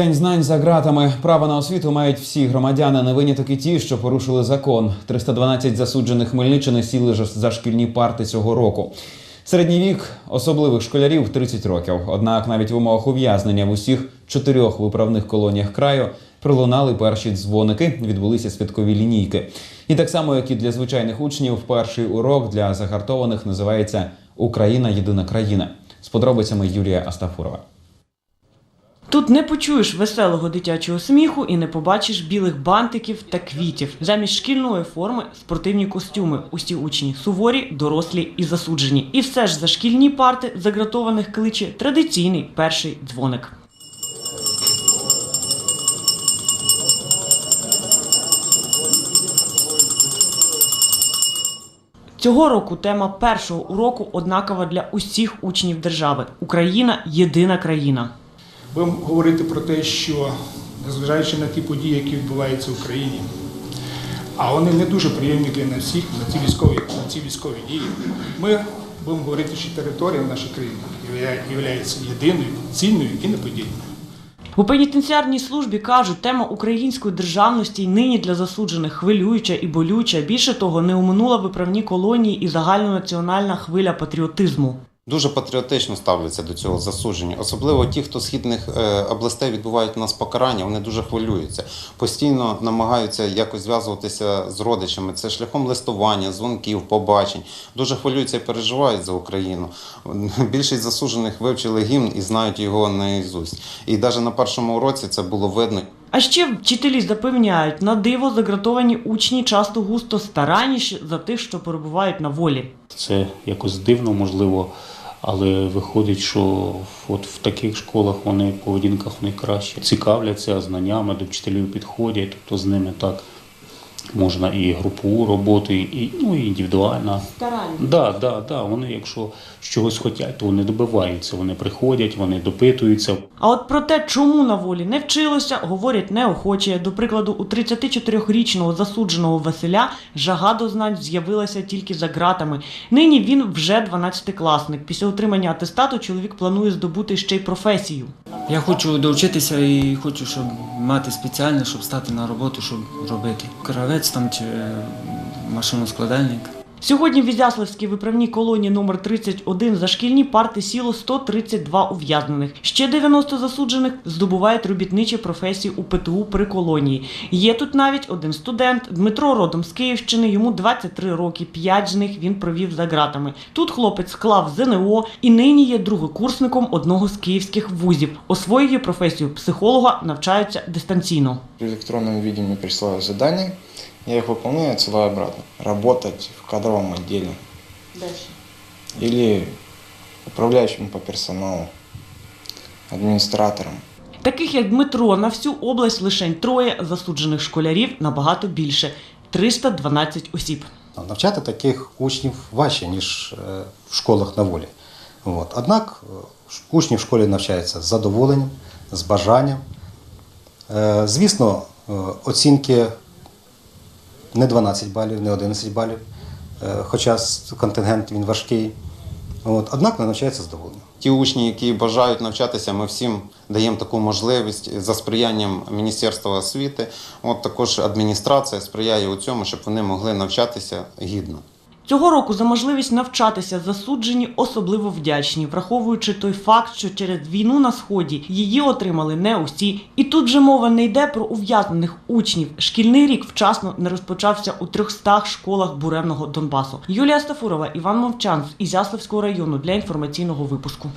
День знань за ґратами. Право на освіту мають всі громадяни, не виняток і ті, що порушили закон. 312 засуджених Хмельниччини сіли за шкільні парти цього року. Середній вік особливих школярів 30 років. Однак навіть в умовах ув'язнення в усіх чотирьох виправних колоніях краю пролунали перші дзвоники, відбулися святкові лінійки. І так само, як і для звичайних учнів, перший урок для загартованих називається Україна єдина країна. З подробицями Юлія Астафурова. Тут не почуєш веселого дитячого сміху і не побачиш білих бантиків та квітів. Замість шкільної форми спортивні костюми. Усі учні суворі, дорослі і засуджені. І все ж за шкільні парти загратованих кличе традиційний перший дзвоник. Цього року тема першого уроку однакова для усіх учнів держави. Україна єдина країна. Будемо говорити про те, що незважаючи на ті події, які відбуваються в Україні, а вони не дуже приємні для нас всіх на ці військові, на ці військові дії. Ми будемо говорити, що територія нашої країни є єдиною, цільною і неподільною. У пенітенціарній службі кажуть, тема української державності й нині для засуджених хвилююча і болюча. Більше того, не оминула виправні колонії і загальнонаціональна хвиля патріотизму. Дуже патріотично ставляться до цього засудження, особливо ті, хто східних е, областей відбувають у нас покарання, вони дуже хвилюються. Постійно намагаються якось зв'язуватися з родичами. Це шляхом листування, дзвонків, побачень. Дуже хвилюються і переживають за Україну. Більшість засуджених вивчили гімн і знають його наізусть. І навіть на першому уроці це було видно. А ще вчителі запевняють, на диво загратовані учні часто густо старанніші за тих, що перебувають на волі. Це якось дивно, можливо, але виходить, що от в таких школах вони в поведінках краще. Цікавляться знаннями, до вчителів підходять, тобто з ними так можна і групову роботу, і, ну, і індивідуальна. Старання. Да, да, да. Вони, якщо чогось хочуть, то вони добиваються. Вони приходять, вони допитуються. А от про те, чому на волі не вчилося, говорять неохоче. До прикладу, у 34-річного засудженого Василя жага до знань з'явилася тільки за ґратами. Нині він вже 12-класник. Після отримання атестату чоловік планує здобути ще й професію. Я хочу довчитися і хочу, щоб мати спеціальне, щоб стати на роботу, щоб робити. Кравець там чи е, машиноскладальник. Сьогодні в Ізяславській виправній колонії номер 31 за шкільні парти сіло 132 ув'язнених. Ще 90 засуджених здобувають робітничі професії у ПТУ при колонії. Є тут навіть один студент Дмитро родом з Київщини. Йому 23 роки. П'ять з них він провів за ґратами. Тут хлопець склав ЗНО і нині є другокурсником одного з київських вузів. Освоює професію психолога, навчаються дистанційно. В электронном виде мне присылают задания, я их выполняю отсылаю обратно. Работать в кадровом отделе или управляющим по персоналу, администратором. Таких як Дмитро на всю область лишень троє засуджених школярів набагато більше 312 осіб. Навчати таких учнів важче, ніж е, в школах на волі. От. Однак е, учні в школі навчаються з задоволенням, з бажанням. Е, Звісно, оцінки не 12 балів, не 11 балів, е, хоча контингент він важкий. От. Однак навчається навчаються з задоволенням. Ті учні, які бажають навчатися, ми всім даємо таку можливість за сприянням Міністерства освіти. От також адміністрація сприяє у цьому, щоб вони могли навчатися гідно. Цього року за можливість навчатися засуджені особливо вдячні, враховуючи той факт, що через війну на сході її отримали не усі. І тут же мова не йде про ув'язнених учнів. Шкільний рік вчасно не розпочався у 300 школах буремного Донбасу. Юлія Стафурова, Іван Мовчан з Ізяславського району для інформаційного випуску.